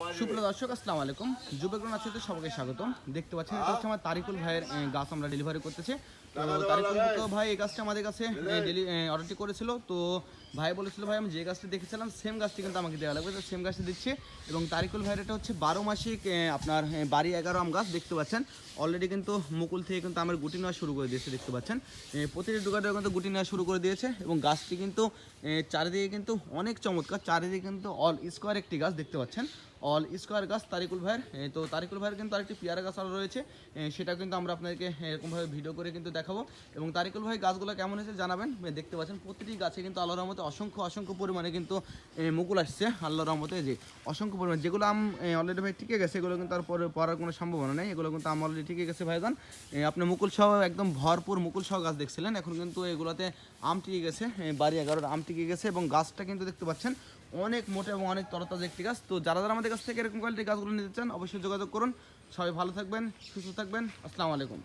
সুপ্রিয় দর্শক আসসালামু আলাইকুম। যুবগ্রহণ আছে সবাইকে স্বাগত। দেখতে পাচ্ছেন এটা হচ্ছে আমার তারিকুল ভাইয়ের গাছ আমরা ডেলিভারি করতেছি। তো তারিকুল তো ভাই এই গাছটা আমাদের কাছে অর্ডারটি করেছিল। তো ভাই বলেছিল ভাই আমি যে গাছটি দেখেছিলাম সেম গাছটি কিন্তু আমাকে দেওয়া লাগবে। তো সেম গাছটি দিচ্ছে। এবং তারিকুল ভাইয়ের এটা হচ্ছে বারো মাসিক আপনার বাড়ি এগারো আম গাছ দেখতে পাচ্ছেন। অলরেডি কিন্তু মুকুল থেকে কিন্তু আমার গুটি নেওয়া শুরু করে দিয়েছে দেখতে পাচ্ছেন। প্রতিটি ডুগাটা কিন্তু গুটি নেওয়া শুরু করে দিয়েছে এবং গাছটি কিন্তু চারিদিকে কিন্তু অনেক চমৎকার চারিদিকে কিন্তু অল স্কোয়ার একটি গাছ দেখতে পাচ্ছেন। অল স্কোয়ার গাছ, তারিকুল ভাইয়ের। তো তারিকুল ভাইয়ের কিন্তু আরেকটি পেয়ারা গাছ আরও রয়েছে। সেটা কিন্তু আমরা আপনাদেরকে এরকমভাবে ভিডিও করে কিন্তু দেখাবো। এবং তারিকুল ভাই, গাছগুলো কেমন হয়েছে জানাবেন? দেখতে পাচ্ছেন প্রতিটি গাছে কিন্তু আল্লাহর রহমতে অসংখ্য অসংখ্য পরিমাণে কিন্তু মুকুল আসছে আল্লাহর রহমতে। যে, অসংখ্য পরিমাণে। যেগুলো আম অলরেডি ভাই টিকে গেছে, এগুলো কিন্তু আর পরে পড়ার কোনো সম্ভাবনা নেই। এগুলো কিন্তু আম অলরেডি টিকে গেছে ভাইজান। আপনি মুকুল সহ একদম ভরপুর মুকুল সহ গাছ দেখছিলেন। এখন কিন্তু এগুলোতে আম টিকে গেছে। বাড়ি এগারোর আম টিকে গেছে এবং গাছটা কিন্তু দেখতে পাচ্ছেন অনেক মোটা এবং অনেক তরতাজা একটি গাছ। তো যারা যারা আমাদের কাছ থেকে এরকম কোয়ালিটির গাছগুলো নিতে চান, অবশ্যই যোগাযোগ করুন। সবাই ভালো থাকবেন, সুস্থ থাকবেন। আসসালামু আলাইকুম।